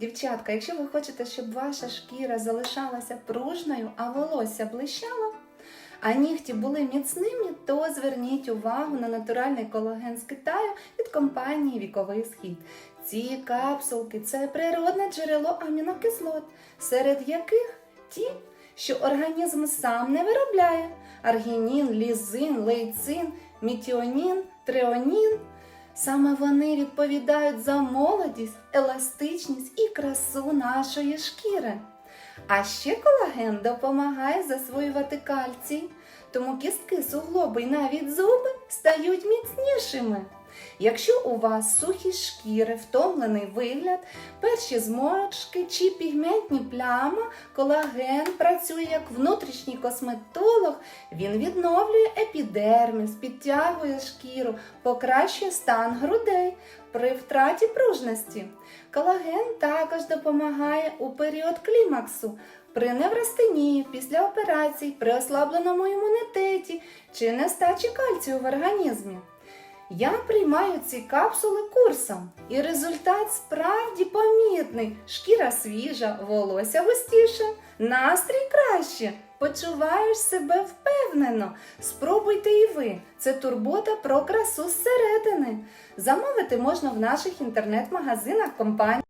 Дівчатка, якщо ви хочете, щоб ваша шкіра залишалася пружною, а волосся блищало, а нігті були міцними, то зверніть увагу на натуральний колаген з Китаю від компанії Віковий Схід. Ці капсулки це природне джерело амінокислот, серед яких ті, що організм сам не виробляє: аргінін, лізин, лейцин, мітіонін, треонін. Саме вони відповідають за молодість, еластичність і красу нашої шкіри. А ще колаген допомагає засвоювати кальцій, тому кістки, суглоби і навіть зуби стають міцнішими. Якщо у вас сухі шкіри, втомлений вигляд, перші зморшки чи пігментні плями, колаген працює як внутрішній косметолог, він відновлює епідерміс, підтягує шкіру, покращує стан грудей при втраті пружності. Колаген також допомагає у період клімаксу. При неврастенії, після операцій, при ослабленому імунітеті чи нестачі кальцію в організмі. Я приймаю ці капсули курсом, і результат справді помітний. Шкіра свіжа, волосся густіше, настрій краще. Почуваєш себе впевнено. Спробуйте і ви. Це турбота про красу зсередини. Замовити можна в наших інтернет-магазинах компанії.